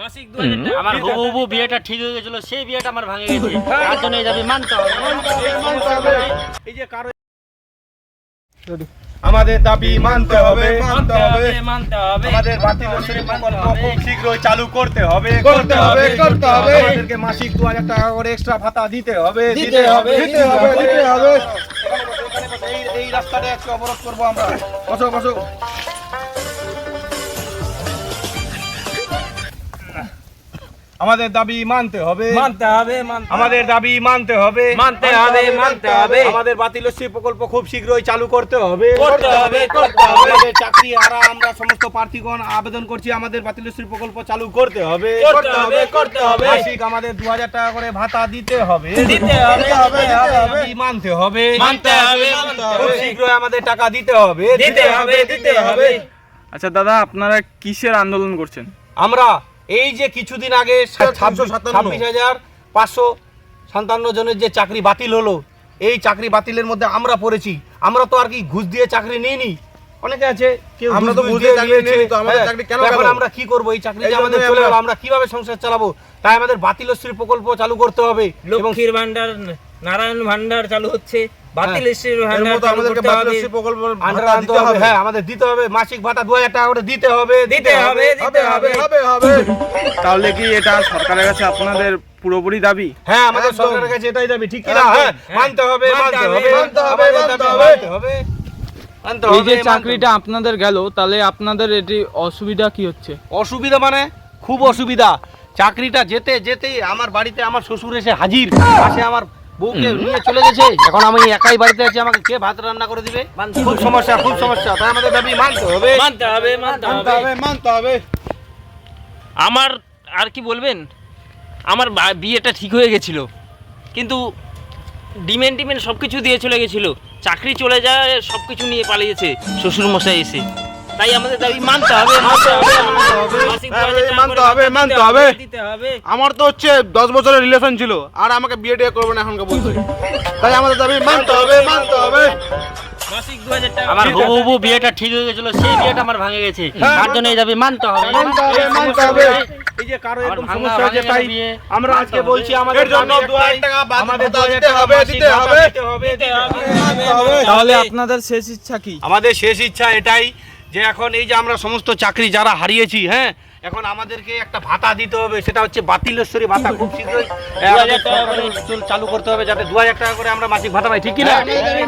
মাসিক আমার হবু হবু বিয়েটা ঠিক হয়ে গেছিল সেই বিয়েটা আমার ভাঙে গেছে তার জন্য এই দাবি মানতে হবে। এই যে কারও আমাদের দাবি মানতে হবে। মানতে হবে মানতে হবে। আমাদের বাতিল শ্রী প্রকল্প খুব শীঘ্রই চালু করতে হবে করতে হবে, করতে হবে। আমাদেরকে মাসিক দু হাজার টাকা করে এক্সট্রা ভাতা দিতে হবে দিতে হবে, দিতে হবে দিতে হবে। এই এই রাস্তাটা আজকে অবরোধ করব আমরা। বসো বসো। আমাদের দাবি মানতে হবে। মানতে হবে আমাদের দাবি মানতে হবে। মানতে হবে মানতে হবে। আমাদের বাতিলশ্রী প্রকল্প খুব শীঘ্রই চালু করতে হবে। করতে হবে, করতে হবে। চাকরি হারা আমরা সমস্ত প্রার্থীগণ আবেদন করছি আমাদের বাতিলশ্রী প্রকল্প চালু করতে হবে। করতে হবে, করতে হবে। মাসিক আমাদের দু হাজার টাকা করে ভাতা দিতে হবে। দিতে হবে দিতে হবে। মানতে হবে। মানতে হবে খুব হবে। শীঘ্রই আমাদের টাকা দিতে হবে। দিতে হবে দিতে হবে। আচ্ছা দাদা আপনারা কিসের আন্দোলন করছেন? আমরা এই যে কিছুদিন আগে ছাব্বিশ হাজার পাঁচশো সাতান্ন জনের যে চাকরি বাতিল হলো এই চাকরি বাতিলের মধ্যে আমরা পড়েছি। আমরা তো আর কি ঘুষ দিয়ে চাকরি নিইনি। অনেকে আছে কেউ আমরা তো ঘুষ দিয়ে চাকরি নিয়েছে। নিইনি তো, আমাদের হ্যাঁ, চাকরি কেন এখন আমরা কি করব? এই চাকরি যে আমাদের চলে গেল আমরা- কীভাবে সংসার চালাবো? তাই আমাদের বাতিলশ্রী প্রকল্প চালু করতে হবে এবং লক্ষ্মীর ভান্ডার নারায়ণ ভান্ডার চালু হচ্ছে। বাতিল হ্যাঁ। আমাদের দিতে হবে। মাসিক ভাতা দু হাজার টাকা করে দিতে হবে দিতে হবে দিতে হবে হবে। হবে তাহলে কি এটা সরকারের কাছে আপনাদের পুরোপুরি দাবি? হ্যাঁ আমাদের সরকারের কাছে এটাই দাবি। ঠিক হ্যাঁ মানতে হবে মানতে হবে মানতে হবে, মানতে হবে। মানতে হবে। মানতে এই যে চাকরিটা আপনাদের গেল তাহলে আপনাদের এটি অসুবিধা কি হচ্ছে? অসুবিধা মানে খুব অসুবিধা। চাকরিটা যেতে যেতেই আমার বাড়িতে আমার শ্বশুর এসে হাজির। আসে আমার বউকে নিয়ে চলে গেছে। এখন আমি একাই বাড়িতে আছি আমাকে কে ভাত রান্না করে দিবে? খুব সমস্যা খুব সমস্যা। তাই আমাদের দাবি মানতে হবে। মানতে হবে মানতে হবে। হবে মানতে হবে। আমার আর কি বলবেন? আমার বিয়েটা ঠিক হয়ে গেছিল। কিন্তু ডিমেন্ট টিমেন্ট সব কিছু দিয়ে চলে গেছিল। চাকরি চলে যায় সব কিছু নিয়ে পালিয়েছে। শ্বশুর মশাই এসে। তাই আমাদের দাবি মানতে হবে মানতে হবে মানতে হবে। মাসিক হ্যাঁ, 2000 টাকা মানতে করে হবে, ভাতা মানতে দিতে হবে। আমার তো হচ্ছে দশ বছরের রিলেশন ছিল আর আমাকে বিয়ে টিয়ে করবে না এখনকার বলতে তাই আমাদের দাবি মানতে হবে মানতে হবে। মাসিক 2000 টাকা। আমার বিয়েটা ঠিক হয়ে গেছিল সেই বিয়েটা আমার ভাঙে গেছে। তার জন্য এই দাবি মানতে হবে মানতে হবে মানতে হবে। এই যে কারও এরকম সমস্যা হয়েছে তাই আমরা আজকে বলছি আমাদের জন্য টাকা বাদ- আমাদের দিতে। দিতে হবে। দিতে হবে তাহলে আপনাদের শেষ ইচ্ছা কি? আমাদের শেষ ইচ্ছা এটাই যে এখন এই যে আমরা সমস্ত চাকরি যারা হারিয়েছি হ্যাঁ এখন আমাদেরকে একটা ভাতা দিতে হবে সেটা হচ্ছে বাতিলেশ্বরী ভাতা। খুব শীঘ্রই চালু করতে হবে যাতে দু হাজার টাকা করে আমরা মাসিক ভাতা পাই ঠিক কিনা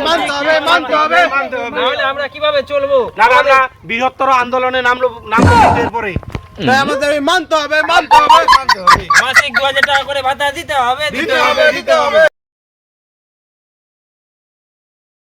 মানতে হবে মানতে হবে। মানতে হবে নাহলে আমরা কীভাবে চলবো? না আমরা বৃহত্তর আন্দোলনে নামলো নামলো পরে। তাই আমাদের মানতে হবে মানতে হবে মানতে হবে। মাসিক 2000 টাকা করে ভাতা দিতে হবে দিতে হবে দিতে হবে।